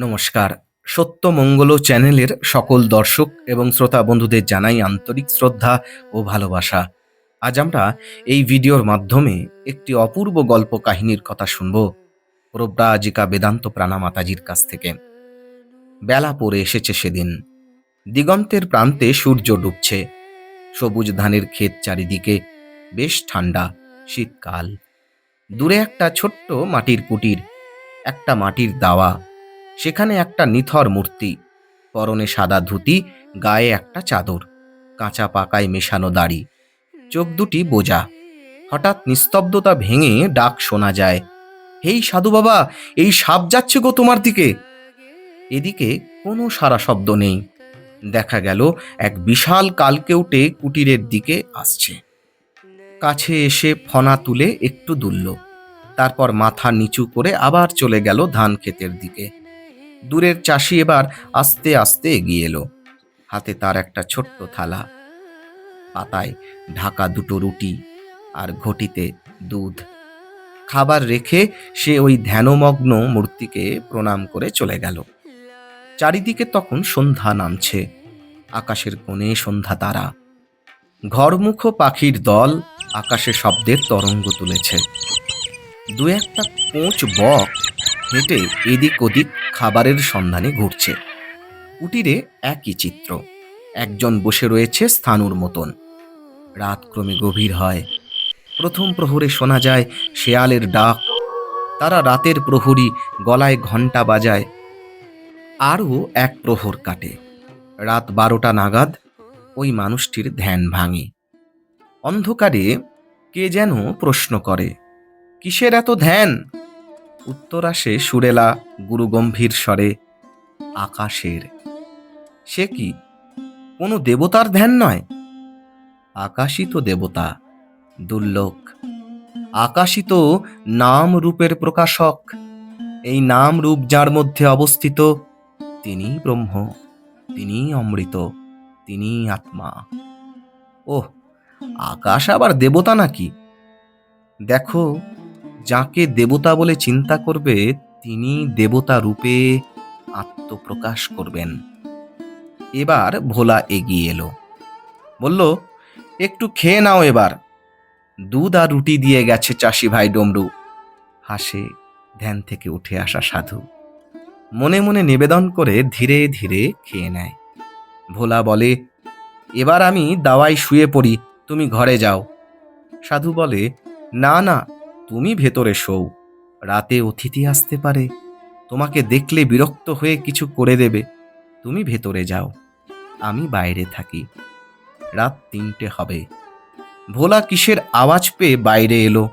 নমস্কার। সত্য মঙ্গল চ্যানেলের সকল দর্শক এবং শ্রোতা বন্ধুদের জানাই আন্তরিক শ্রদ্ধা ও ভালোবাসা। আজ আমরা এই ভিডিওর মাধ্যমে একটি অপূর্ব গল্প কাহিনীর কথা শুনব। প্রব্রাজিকা বেদান্ত প্রাণা মাতাজির কাছ থেকে। বেলা পড়ে এসেছে সেদিন। দিগন্তের প্রান্তে সূর্য ডুবছে। সবুজ ধানের ক্ষেত চারিদিকে বেশ ঠান্ডা শীতকাল। দূরে একটা ছোট্ট মাটির কুটির, একটা মাটির দাওয়া সেখানে একটা নিথর মূর্তি, পরনে সাদা ধুতি, গায়ে একটা চাদর, কাঁচা পাকায় মেশানো দাড়ি, চোখ দুটি বোঝা হঠাৎ নিস্তব্ধতা ভেঙে ডাক শোনা যায়, হেই সাধু বাবা, এই সাপ যাচ্ছে গো তোমার দিকে! এদিকে কোনো সারা শব্দ নেই। দেখা গেল এক বিশাল কালকেউটে কুটিরের দিকে আসছে। কাছে এসে ফনা তুলে একটু দুলল, তারপর মাথা নিচু করে আবার চলে গেল ধান ক্ষেতের দিকে। দূরের চাষি এবার আস্তে আস্তে এগিয়ে এলো। হাতে তার একটা ছোট্ট থালা, পাতায় ঢাকা দুটো রুটি আর ঘটিতে দুধ। খাবার রেখে সে ওই ধ্যানমগ্ন মূর্তিকে প্রণাম করে চলে গেল। চারিদিকে তখন সন্ধ্যা নামছে, আকাশের কোণে সন্ধ্যা তারা। ঘরমুখো পাখির দল আকাশে শব্দের তরঙ্গ তুলেছে। দু একটা কোঁচ বক হেঁটে এদিক ওদিক খাবারের সন্ধানে ঘুরছে। কুটিরে একই চিত্র। একজন বসে রয়েছে স্থানুর মতন। রাত ক্রমে গভীর হয়। প্রথম প্রহরে শোনা যায়, শেয়ালের ডাক। তারা রাতের প্রহরী, গলায় ঘণ্টা বাজায়। আরও এক প্রহর কাটে। রাত বারোটা নাগাদ ওই মানুষটির ধ্যান ভাঙে। অন্ধকারে কে যেন প্রশ্ন করে, কিসের এত ধ্যান? উত্তর আসে সুরেলা গুরুগম্ভীর স্বরে, আকাশের। সে কি, কোনো দেবতার ধ্যান নয়? আকাশই তো দেবতা দুর্লোক আকাশই তো নাম রূপের প্রকাশক। এই নাম রূপ যার মধ্যে অবস্থিত, তিনিই ব্রহ্ম, তিনিই অমৃত, তিনিই আত্মা। ওহ, আকাশ আবার দেবতা নাকি? দেখো যাকে দেবতা বলে চিন্তা করবে, তিনি দেবতা রূপে আত্মপ্রকাশ করবেন। এবার ভোলা এগিয়ে এলো। বলল, একটু খেয়ে নাও এবার। দুধ আর রুটি দিয়ে গেছে চাষি ভাই ডমরু। হাসে ধ্যান থেকে উঠে আসা সাধু। মনে মনে নিবেদন করে ধীরে ধীরে খেয়ে নেয়। ভোলা বলে, এবার আমি দাওয়ায় শুয়ে পড়ি, তুমি ঘরে যাও। সাধু বলে, না না তুমি ভেতরে শোও। রাতে অতিথি আসতে পারে। তোমাকে দেখলে বিরক্ত হয়ে কিছু করে দেবে। তুমি ভেতরে যাও। আমি বাইরে থাকি। রাত তিনটে হবে। ভোলা কিসের আওয়াজ পেয়ে বাইরে এলো।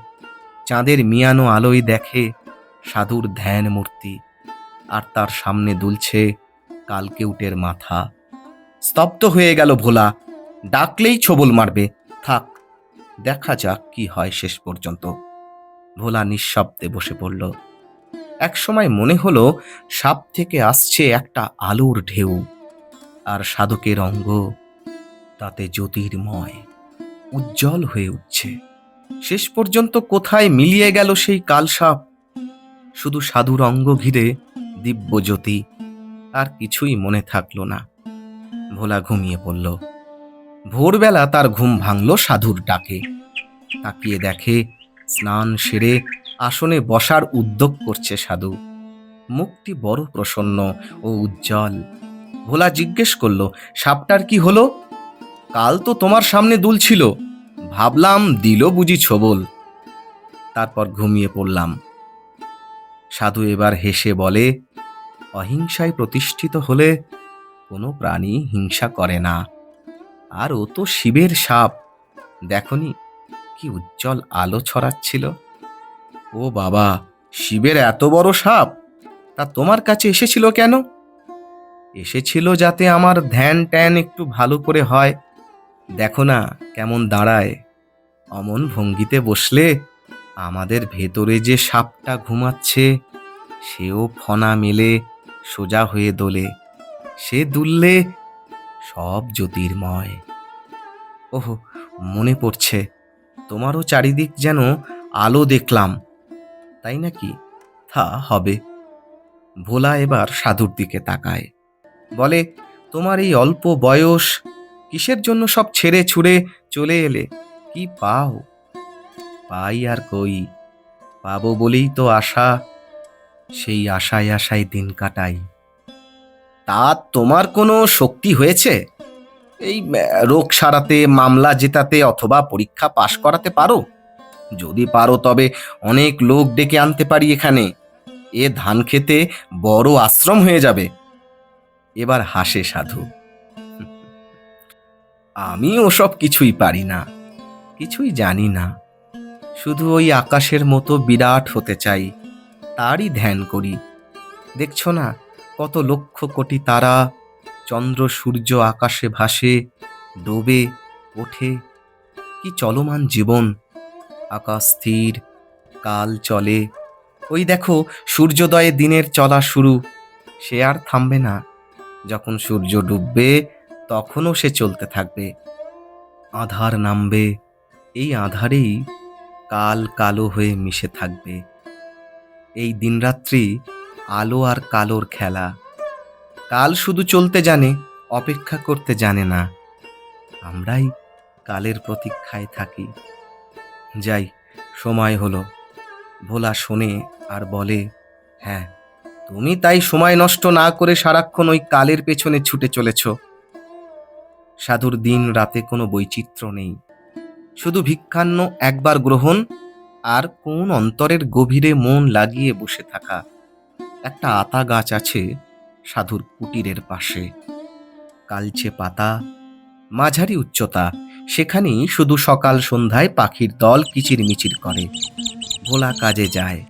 চাঁদের মিয়ানো আলোয় দেখে সাধুর ধ্যান মূর্তি। আর তার সামনে দুলছে কালকেউটের মাথা। স্তব্ধ হয়ে গেল ভোলা। ডাকলেই ছবল মারবে। থাক, দেখা যাক কি হয় শেষ পর্যন্ত। ভোলা নিঃশব্দে বসে পড়ল। একসময় মনে হলো সাপ থেকে আসছে একটা আলোর ঢেউ, আর সাধকের অঙ্গ তাতে জ্যোতির্ময়, উজ্জ্বল হয়ে উঠছে। শেষ পর্যন্ত কোথায় মিলিয়ে গেল সেই কালসাপ শুধু সাধুর অঙ্গ ঘিরে দিব্য জ্যোতি আর কিছুই মনে থাকল না। ভোলা ঘুমিয়ে পড়ল। ভোরবেলা তার ঘুম ভাঙল সাধুর ডাকে। তাকিয়ে দেখে স্নান সেরে আসনে বসার উদ্যোগ করছে সাধু। মুখটি বড় প্রসন্ন ও উজ্জ্বল। ভোলা জিজ্ঞেস করল, সাপটার কি হলো? কাল তো তোমার সামনে দুলছিল। ভাবলাম দিল বুঝি ছবল। তারপর ঘুমিয়ে পড়লাম। সাধু এবার হেসে বলে, অহিংসায় প্রতিষ্ঠিত হলে কোনো প্রাণী হিংসা করে না। আর ও তো শিবের সাপ। দেখনি কি উজ্জ্বল আলো ছড়াচ্ছিল? ও বাবা, শিবের এত বড় সাপ! তা তোমার কাছে এসেছিল কেন? এসেছিল যাতে আমার ধ্যান ট্যান একটু ভালো করে হয়। দেখো না কেমন দাঁড়ায়। অমন ভঙ্গিতে বসলে আমাদের ভেতরে যে সাপটা ঘুমাচ্ছে, সেও ফনা মেলে, সোজা হয়ে দোলে। সে দুললে সব জ্যোতির্ময়। ওহো, মনে পড়ছে। তোমারও চারিদিক যেন আলো দেখলাম। তাই নাকি? তা হবে। ভোলা এবার সাধুর দিকে তাকায়। বলে, তোমার এই অল্প বয়স, কিসের জন্য সব ছেড়ে ছুড়ে চলে এলে? কি পাও? পাই আর কই? পাবো বলেই তো আশা। সেই আশায় আশায় দিন কাটাই। তা তোমার কোনো শক্তি হয়েছে? এই রোগ সারাতে, মামলা জেতাতে অথবা পরীক্ষা পাশ করাতে পারো? যদি পারো, তবে অনেক লোক ডেকে আনতে পারি এখানে। এ ধান খেতে বড় আশ্রম হয়ে যাবে। এবার হাসে সাধু। আমি ওসব কিছুই পারি না, কিছুই জানি না। শুধু ওই আকাশের মতো বিরাট হতে চাই, তারই ধ্যান করি। দেখছ না, কত লক্ষ কোটি তারা চন্দ্র সূর্য আকাশে ভাসে, ডোবে, ওঠে। কি চলমান জীবন। আকাশ স্থির, কাল চলে। ওই দেখো, সূর্যোদয়ে দিনের চলা শুরু। সে আর থামবে না। যখন সূর্য ডুববে, তখনও সে চলতে থাকবে। আধার নামবে। এই আধারেই কাল কালো হয়ে মিশে থাকবে। এই দিনরাত্রি আলো আর কালোর খেলা। কাল শুধু চলতে জানে, অপেক্ষা করতে জানে না। আমরাই কালের প্রতীক্ষায় থাকি। যাই, সময় হলো। ভোলা শোনে আর বলে হ্যাঁ তুমি তাই সময় নষ্ট না করে সারাক্ষণ ওই কালের পেছনে ছুটে চলেছ। সাধুর দিন রাতে কোনো বৈচিত্র্য নেই। শুধু ভিক্ষান্ন একবার গ্রহণ আর কোন অন্তরের গভীরে মন লাগিয়ে বসে থাকা। একটা আতা গাছ আছে সাধুর কুটিরের পাশে। কালচে পাতা, মাঝারি উচ্চতা, সেখানেই শুধু সকাল সন্ধ্যায় পাখির দল কিচিরমিচির করে। ভোলা কাজে যায়।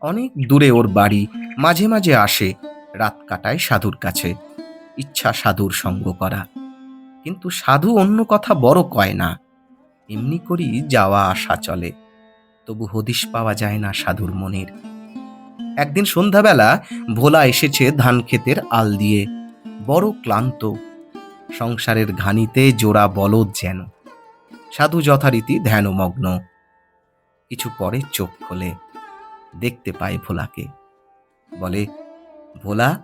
অনেক দূরে ওর বাড়ি, মাঝে মাঝে আসে, রাত কাটায় সাধুর কাছে। ইচ্ছা সাধুর সঙ্গ করা। কিন্তু সাধু অন্য কথা বড় কয় না। এমনি করি যাওয়া আসা চলে। তবু হদিশ পাওয়া যায় না সাধুর মনের। একদিন সন্ধ্যাবেলা ভোলা এসেছে ধান ক্ষেতের আল দিয়ে। বড় ক্লান্ত। সংসারের ঘানিতে জোড়া বলদ যেন। সাধু যথারীতি ধ্যানমগ্ন। কিছু পরে চোখ খোলে। দেখতে পায় ভোলাকে। বলে, ভোলা,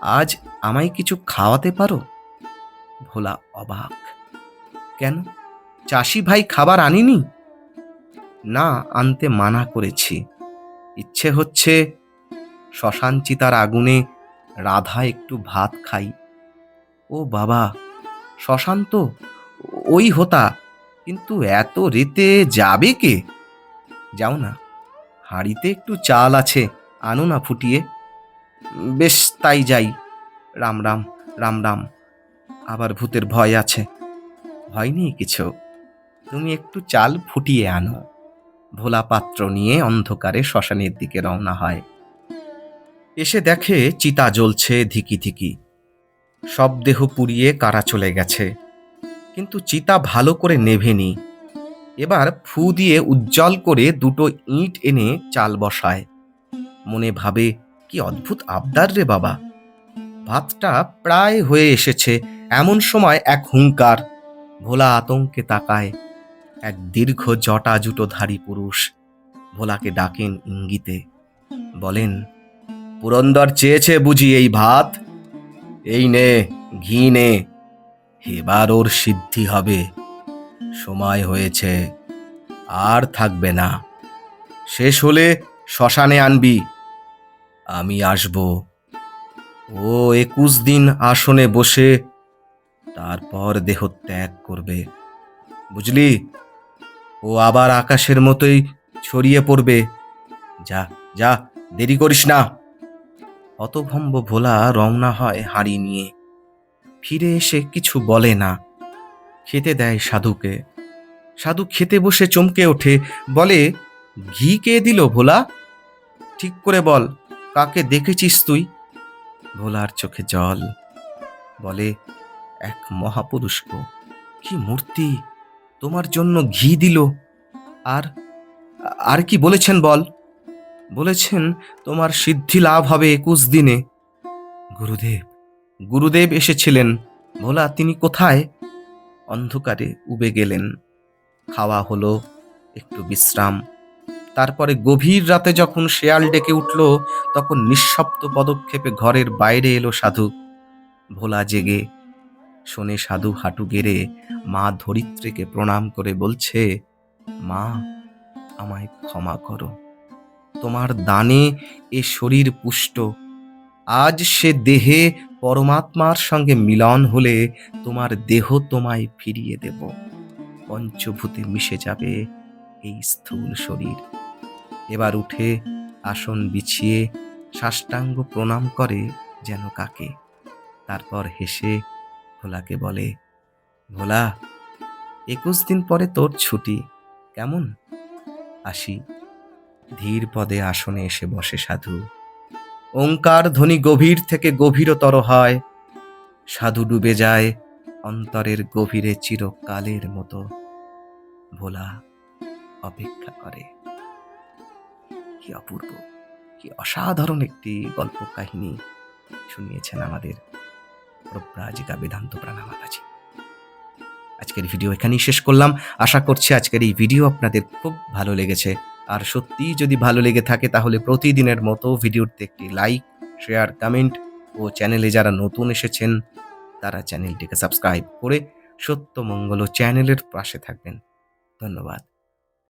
আজ আমায় কিছু খাওয়াতে পারো? ভোলা অবাক। কেন? চাষি ভাই খাবার আনিনি? না, আনতে মানা করেছি। ইচ্ছে হচ্ছে শ্মশান চিতার আগুনে রাধা একটু ভাত খাই। ও বাবা শ্মশান তো ওই হোতা, কিন্তু এত রেতে যাবে কে? যাও না, হাঁড়িতে একটু চাল আছে, আনো না ফুটিয়ে। বেশ, তাই যাই। রাম রাম রাম রাম। আবার ভূতের ভয় আছে। ভয় নেই কিছু। তুমি একটু চাল ফুটিয়ে আনো। ভোলা পাত্র নিয়ে অন্ধকারে শ্মশানের দিকে রওনা হয়। এসে দেখে চিতা জ্বলছে ধিকি ধিকি। সব দেহ পুড়িয়ে কারা চলে গেছে। কিন্তু চিতা ভালো করে নেভেনি। এবার ফু দিয়ে উজ্জ্বল করে দুটো ইট এনে চাল বসায়। মনে ভাবে, কি অদ্ভুত আবদার রে বাবা। ভাতটা প্রায় হয়ে এসেছে, এমন সময় এক হুঙ্কার ভোলা আতঙ্কে তাকায়। এক দীর্ঘ জটা জুটোধারী পুরুষ ভোলাকে ডাকেন ইঙ্গিতে। বলেন, পুরন্দর চেয়েছে বুঝি এই ভাত? এই নে, ঘি নে। এবার ওর সিদ্ধি হবে। সময় হয়েছে। আর থাকবে না। শেষ হলে শ্মশানে আনবি। আমি আসব। ও একুশ দিন আসনে বসে, তারপর দেহ ত্যাগ করবে। বুঝলি? ও আবার আকাশের মতোই ছড়িয়ে পড়বে। যা যা, দেরি করিস না। হতভম্ব ভোলা রওনা হয় হাঁড়ি নিয়ে। ফিরে এসে কিছু বলে না। খেতে দেয় সাধুকে। সাধু খেতে বসে চমকে ওঠে। বলে, ঘি কে দিল ভোলা? ঠিক করে বল, কাকে দেখেছিস তুই? ভোলার চোখে জল। বলে, এক মহাপুরুষ কি মূর্তি তোমার জন্য ঘি দিল। আর আর কি বলেছেন বল? বলেছেন তোমার সিদ্ধি লাভ হবে একুশ দিনে। গুরুদেব গুরুদেব এসেছিলেন। ভোলা, তিনি কোথায়? অন্ধকারে উবে গেলেন। খাওয়া হলো, একটু বিশ্রাম। তারপরে গভীর রাতে যখন শেয়াল ডেকে উঠল, তখন নিঃশব্দ পদক্ষেপে ঘরের বাইরে এলো সাধু। ভোলা জেগে শোনে সাধু হাঁটু গেড়ে মা ধরিত্রীকে প্রণাম করে বলছে, মা, আমায় ক্ষমা করো। তোমার দানে এ শরীর পুষ্ট। আজ সে দেহে পরমাত্মার সঙ্গে মিলন হলে তোমার দেহ তোমায় ফিরিয়ে দেব। পঞ্চভূতে মিশে যাবে এই স্থূল শরীর। এবার উঠে আসন বিছিয়ে সাষ্টাঙ্গ প্রণাম করে যেন কাকে। তারপর হেসে ভোলাকে বলে, ভোলা, একুশ দিন পরে তোর ছুটি, কেমন? আসি। ধীর পদে আসনে এসে বসে সাধু। ওঙ্কার ধ্বনি গভীর থেকে গভীরতর হয়। সাধু ডুবে যায় অন্তরের গভীরে চিরকালের মতো। ভোলা অপেক্ষা করে। কি অপূর্ব, কি অসাধারণ একটি গল্প কাহিনী শুনিয়েছেন আমাদের প্রব্রাজিকা বেদান্ত প্রাণা মাতাজি। আজকের ভিডিও এখানেই শেষ করলাম। আশা করছি আজকের এই ভিডিও আপনাদের খুব ভালো লেগেছে। আর সত্যিই যদি ভালো লেগে থাকে তাহলে প্রতিদিনের মতো ভিডিওতে একটি লাইক শেয়ার কমেন্ট ও চ্যানেলে যারা নতুন এসেছেন, তারা চ্যানেলটিকে সাবস্ক্রাইব করে সত্যমঙ্গল চ্যানেলের পাশে থাকবেন। ধন্যবাদ।